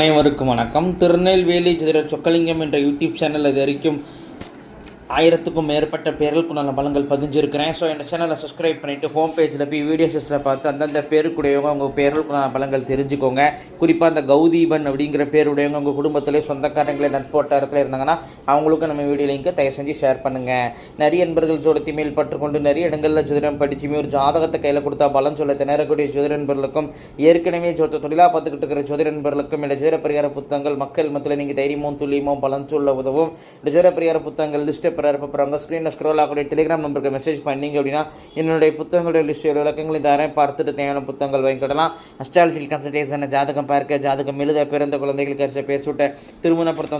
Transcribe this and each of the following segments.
அனைவருக்கும் வணக்கம். திருநெல்வேலி சிதற சொக்கலிங்கம் என்ற யூடியூப் சேனல் அது வரைக்கும் ஆயிரத்துக்கும் மேற்பட்ட பேரலுக்குண்டான பலங்கள் பதிஞ்சிருக்கிறேன். ஸோ என் சேனலை சப்ஸ்கிரைப் பண்ணிவிட்டு ஹோம் பேஜில் போய் வீடியோஸில் பார்த்து அந்தந்த பேருக்குடையவங்க அவங்க பேர்களுக்கு நான் பலங்கள் தெரிஞ்சுக்கோங்க. குறிப்பாக அந்த கௌதீபன் அப்படிங்கிற பேருடையவங்க உங்கள் குடும்பத்திலே சொந்தக்காரங்களே நட்போட்டாரத்தில் இருந்தாங்கன்னா அவங்களுக்கும் நம்ம வீடியோ லிங்க்கை தயவு செஞ்சு ஷேர் பண்ணுங்கள் நிறைய நண்பர்கள் ஜோடத்தி மேல் பற்றுக்கொண்டு நிறைய இடங்களில் ஜோதிடம் படிச்சுமே ஒரு ஜாதகத்தை கையில் கொடுத்தா பலன் சொல்ல திணறக்கூடிய ஜோதிட நண்பர்களுக்கும் ஏற்கனவே ஜோத தொழிலாக பார்த்துக்கிட்டு இருக்கிற ஜோதிட நண்பர்களுக்கும் இந்த ஜோதிட பரிகார புத்தகங்கள் மக்கள் மத்தியில் நீங்கள் தைரியமும் துல்லியமோ பலன் சொல்ல உதவும். இந்த ஜோதிட பரிகார புத்தகங்கள் லிஸ்ட்டை பெற இருப்பாங்க ஸ்க்ரீனில் ஸ்க்ரோல் ஆகக்கூடிய டெலிகிராம் நம்பருக்கு மெசேஜ் பண்ணீங்க அப்படின்னா என்னுடைய புத்தகங்களுடைய லிஸ்ட் விளக்கங்களை தரேன் பார்த்துட்டு தேவையான புத்தகங்கள் வாங்கிக்கிடலாம் அஸ்ட்ராலஜிக்கல் கன்சல்டேஷன் ஜாதகம் பார்க்க ஜாதகம் எழுத பிறந்த குழந்தைகளுக்கு அரிச பேர் சுட்ட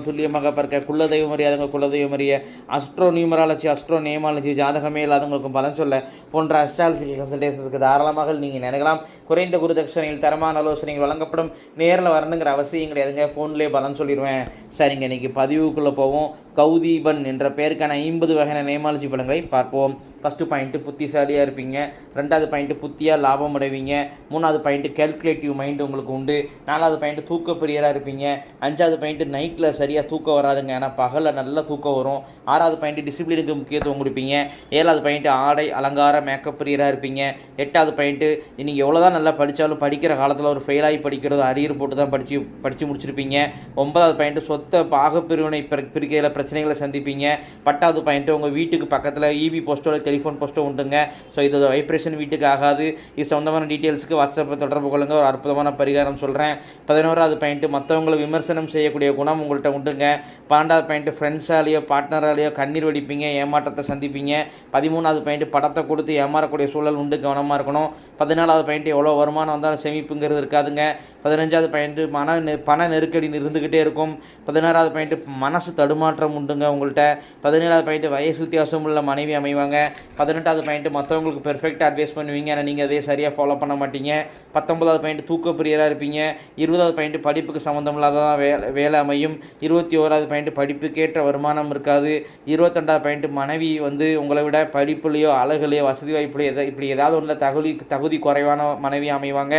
துல்லியமாக பார்க்க குலதெய்வம் அறியாதவங்க குலதெய்வம் அறிய அஸ்ட்ரோ நியூமராலஜி அஸ்ட்ரோ நேமாலஜி ஜாதகமே இல்லாதவங்களுக்கும் பலன் சொல்ல போன்ற அஸ்ட்ராலஜிக்கல் கன்சல்டேஷன்ஸ்க்கு தாராளமாக நீங்கள் நினைக்கலாம் குறைந்த குரு தட்சணையில் தரமான ஆலோசனைகள் வழங்கப்படும். நேரில் வரணுங்கிற அவசியம் கிடையாதுங்க. ஃபோன்லேயே பலன் சொல்லிடுவேன். சரிங்க இன்னைக்கு பதிவுக்குள்ளே போவோம். கௌதீபன் என்ற பெயருக்கான ஐம்பது வகையான நேமாலஜி படங்களை பார்ப்போம். ஃபஸ்ட்டு பாயிண்ட்டு புத்திசாலியாக இருப்பீங்க. ரெண்டாவது பாயிண்ட்டு புத்தியாக லாபம் அடைவீங்க. மூணாவது பாயிண்ட்டு கேல்குலேட்டிவ் மைண்டு உங்களுக்கு உண்டு. நாலாவது பாயிண்ட்டு தூக்க பிரியராக இருப்பீங்க. அஞ்சாவது பாயிண்ட்டு நைட்டில் சரியாக தூக்கம் வராதுங்க. ஏன்னா பகலில் நல்ல தூக்கம் வரும். ஆறாவது பாயிண்ட்டு டிசிப்ளினுக்கு முக்கியத்துவம் கொடுப்பீங்க. ஏழாவது பாயிண்ட்டு ஆடை அலங்கார மேக்கப் பிரியராக இருப்பீங்க. எட்டாவது பாயிண்ட்டு நீங்கள் எவ்வளோ தான் நல்லா படித்தாலும் படிக்கிற காலத்தில் ஒரு ஃபெயிலாகி படிக்கிறது அரியர் போட்டு தான் படித்து படித்து முடிச்சிருப்பீங்க. ஒன்பதாவது பாயிண்ட்டு சொத்தை பாகப்பிரிவினை பிரிக்கையில் பிரச்சனைகளை சந்திப்பீங்க. பத்தாவது பாயிண்ட்டு உங்கள் வீட்டுக்கு பக்கத்தில் இபி போஸ்டோட டெலிஃபோன் போஸ்ட்டும் உண்டுங்க. ஸோ இது வைப்ரேஷன் வீட்டுக்கு ஆகாது. இது சொந்தமான டீட்டெயில்ஸுக்கு வாட்ஸ்அப்பில் தொடர்பு கொள்ளுங்க. ஒரு அற்புதமான பரிகாரம் சொல்கிறேன் பதினோராவது பாயிண்ட்டு மற்றவங்களை விமர்சனம் செய்யக்கூடிய குணம் உங்கள்கிட்ட உண்டுங்க. பன்னெண்டாவது பாயிண்ட்டு ஃப்ரெண்ட்ஸாலேயோ பார்ட்னராலேயோ கண்ணீர் வடிப்பீங்க ஏமாற்றத்தை சந்திப்பீங்க. பதிமூணாவது பாயிண்ட்டு படத்தை கொடுத்து ஏமாறக்கூடிய சூழல் உண்டு கவனமாக இருக்கணும். பதினாலாவது பாயிண்ட்டு எவ்வளோ வருமானம் வந்தாலும் சேமிப்புங்கிறது இருக்காதுங்க. பதினஞ்சாவது பாயிண்ட்டு மன நெ- பண நெருக்கடி இருந்துக்கிட்டே இருக்கும். பதினாறாவது பாயிண்ட்டு மனசு தடுமாற்றம் உண்டுங்க உங்கள்கிட்ட பதினேழாவது பாயிண்ட்டு வயசு வித்தியாசம் உள்ள மனைவி அமைவாங்க. பதினெட்டாவது பாயிண்ட்டு மற்றவங்களுக்கு பெர்ஃபெக்டாக அட்வைஸ் பண்ணுவீங்க. ஆனால் நீங்கள் அதே சரியாக ஃபாலோ பண்ண மாட்டீங்க. பத்தொன்பதாவது பாயிண்ட் தூக்கப்பிரியராக இருப்பீங்க. இருபதாவது பாயிண்ட் படிப்புக்கு சம்மந்தம் இல்லாததான் வேலை வேலை அமையும். இருபத்தி ஓராவது பாயிண்ட் படிப்புக்கேற்ற வருமானம் இருக்காது. இருபத்தெண்டாவது பாயிண்ட் மனைவி வந்து உங்களை விட படிப்புலையோ அழகுலையோ வசதி வாய்ப்புலையோ எதை இப்படி ஏதாவது ஒன்றில் தகுதி தகுதி குறைவான மனைவி அமைவாங்க.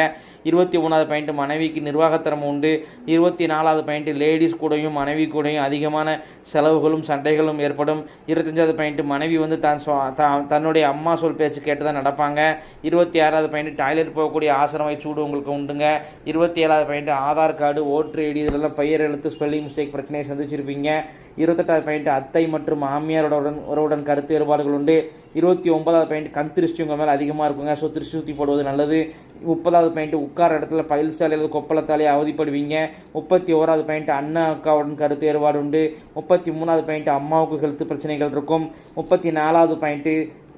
இருபத்தி மூணாவது பாயிண்ட் மனைவிக்கு நிர்வாகத்திறமை உண்டு. இருபத்தி நாலாவது பாயிண்ட் லேடிஸ் கூடயும் மனைவி கூடயும் அதிகமான செலவுகளும் சண்டைகளும் ஏற்படும். இருபத்தஞ்சாவது பாயிண்ட் மனைவி வந்து தான் தான் தன்னுடைய அம்மா சொல் பேச்சு கேட்டு தான் நடப்பாங்க. இருபத்தி ஆறாவது பையன் டாய்லெட் போகக்கூடிய ஆசிரமை சூடு உங்களுக்கு உண்டுங்க. இருபத்தி ஏழாவது பையன் ஆதார் கார்டு ஓட்டு ஐடி இதெல்லாம் பெயர் எழுத்து ஸ்பெல்லிங் மிஸ்டேக் பிரச்சனையை சந்திச்சிருப்பீங்க. இருபத்தெட்டாவது பையன் அத்தை மற்றும் மாமியாரோட உடன் உறவுடன் கருத்து வேறுபாடுகள் உண்டு. இருபத்தி ஒன்பதாவது பாயிண்ட் கண் திருஷ்டி உங்கள் மேலே அதிகமாக இருக்குங்க. ஸோ திருஷ்டி சுற்றி போடுவது நல்லது. முப்பதாவது பாயிண்ட் உட்கார இடத்துல பயில் அல்லது கொப்பளத்தாலே அவதிப்படுவீங்க. முப்பத்தி ஓராவது பாயிண்ட் அண்ணா அக்காவுடன் கருத்து வேறுபாடு உண்டு. முப்பத்தி மூணாவது பாயிண்ட் அம்மாவுக்கு ஹெல்த் பிரச்சனைகள் இருக்கும். முப்பத்தி நாலாவது பாயிண்ட்டு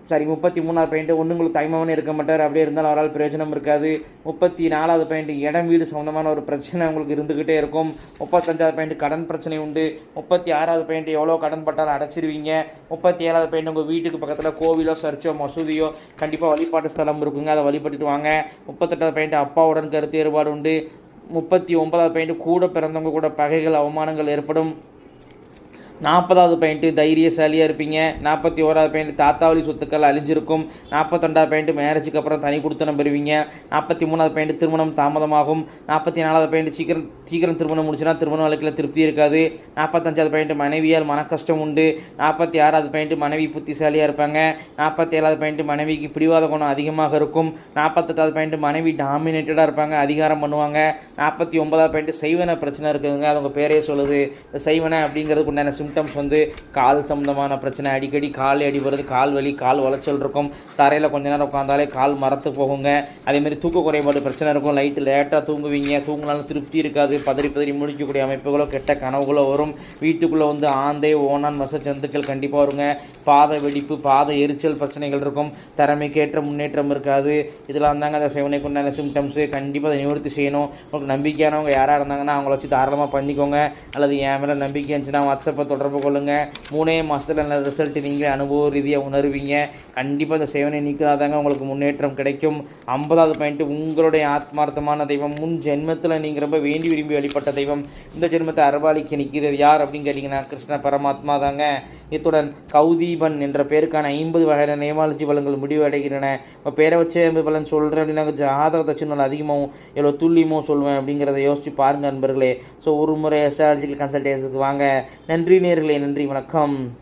சாரி முப்பத்தி மூணாவது பாயிண்ட் ஒன்று உங்களுக்கு இருக்க மாட்டார். அப்படியே இருந்தாலும் அவரால் பிரயோஜனம் இருக்காது. முப்பத்தி நாலாவது பாயிண்ட் இடம் வீடு சம்மந்தமான ஒரு பிரச்சனை உங்களுக்கு இருந்துக்கிட்டே இருக்கும். முப்பத்தஞ்சாவது பாயிண்ட் கடன் பிரச்சனை உண்டு. முப்பத்தி ஆறாவது பாயிண்ட் எவ்வளோ கடன் பட்டாலும் அடைச்சிருவீங்க. முப்பத்தி ஏழாவது பாயிண்ட் உங்கள் வீட்டுக்கு பக்கத்தில் கோவிலோ சர்ச்சோ மசூதியோ கண்டிப்பாக வழிபாட்டு ஸ்தலம் இருக்குங்க. அதை வழிபட்டுட்டு வாங்க. முப்பத்தெட்டாவது பாயிண்ட் அப்பாவுடன் கருத்து வேறுபாடு உண்டு. முப்பத்தி ஒன்பதாவது பாயிண்ட் கூட பிறந்தவங்க கூட பகைகள் அவமானங்கள் ஏற்படும். நாற்பதாவது பாயிண்ட்டு தைரியசாலியாக இருப்பீங்க. நாற்பத்தி ஓராவது பாயிண்ட் தாத்தாவளி சொத்துக்கள் அழிஞ்சிருக்கும். நாற்பத்தொண்டாவது பாயிண்ட்டு மேரேஜுக்கு அப்புறம் தனி கொடுத்தனம் பெறுவீங்க. நாற்பத்தி மூணாவது பாயிண்ட் திருமணம் தாமதமாகும். நாற்பத்தி நாலாவது பாயிண்ட் சீக்கிரம் சீக்கிரம் திருமணம் முடிச்சுன்னா திருமண வழக்கில் திருப்தி இருக்காது. நாற்பத்தஞ்சாவது பாயிண்ட் மனைவியால் மன கஷ்டம் உண்டு. நாற்பத்தி ஆறாவது பாயிண்ட் மனைவி புத்திசாலியாக இருப்பாங்க. நாற்பத்தி ஏழாவது பாயிண்ட் மனைவிக்கு பிடிவாத குணம் அதிகமாக இருக்கும். நாற்பத்தெட்டாவது பாயிண்ட் மனைவி டாமினேட்டடாக இருப்பாங்க. அதிகாரம் பண்ணுவாங்க. நாற்பத்தி ஒன்பதாவது பாயிண்ட் செய்வன பிரச்சனை இருக்குதுங்க. அது உங்கள் பேரே சொல்லுது. சைவன செய்வன அப்படிங்கிறதுக்கு உண்டான சிம்டம்ஸ் வந்து கால் சம்மந்தமான பிரச்சனை அடிக்கடி கால் அடி கால் வலி கால் உளைச்சல் இருக்கும். தரையில் கொஞ்ச நேரம் உட்காந்தாலே கால் மரத்து போகுங்க. அதேமாதிரி தூக்க குறைபாடு பிரச்சனை இருக்கும். லைட்டு லேட்டாக தூங்குவீங்க. தூங்கினாலும் திருப்தி இருக்காது. பதறி பதறி முடிக்கக்கூடிய அமைப்புகளோ கெட்ட கனவுகளோ வரும். வீட்டுக்குள்ளே வந்து ஆந்தை ஓனான் மச ஜந்துக்கள் கண்டிப்பாக வருங்க. பாத வெடிப்பு பாத எரிச்சல் பிரச்சனைகள் இருக்கும். திறமைக்கேற்ற முன்னேற்றம் இருக்காது. இதெல்லாம் தாங்க அந்த சிவனைக்கு உண்டான சிம்டம்ஸு கண்டிப்பாக அதை நிவர்த்தி செய்யணும். உங்களுக்கு நம்பிக்கையானவங்க யாராக இருந்தாங்கன்னா அவங்கள வச்சு தாராளமாக பண்ணிக்கோங்க. அல்லது என் மேலே நம்பிக்கை இருந்துச்சுன்னா வாட்ஸ்அப்பை தொடர்பு கொள்ளுங்கள் மூணே மாதத்தில் நல்ல ரிசல்ட் நீங்கள் அனுபவ ரீதியாக உணர்வீங்க. கண்டிப்பாக இந்த சேவனை நீக்கிறாதாங்க உங்களுக்கு முன்னேற்றம் கிடைக்கும். ஐம்பதாவது பாயிண்ட்டு உங்களுடைய ஆத்மார்த்தமான தெய்வம். முன் ஜென்மத்தில் நீங்கள் ரொம்ப வேண்டி விரும்பி வழிபட்ட தெய்வம். இந்த ஜென்மத்தை அறவாளிக்கு நிற்கிறது யார் அப்படின்னு கேட்டிங்கன்னா கிருஷ்ண பரமாத்மா தாங்க. இத்துடன் கௌதீபன் என்ற பேருக்கான ஐம்பது வகையான நேமாலஜி பலன்கள் முடிவடைகின்றன. இப்போ பேரை வச்சு ஐம்பது பலன் சொல்கிறேன் அப்படின்னா ஜாதகத்தை வச்சு அதிகமாகவும் எவ்வளோ துல்லியமும் சொல்லுவேன் அப்படிங்கிறத யோசிச்சு பாருங்கள் நண்பர்களே. ஸோ ஒரு முறை அஸ்ட்ராலஜிக்கல் கன்சல்டேஷனுக்கு வாங்க. நன்றி நேர்களே நன்றி வணக்கம்.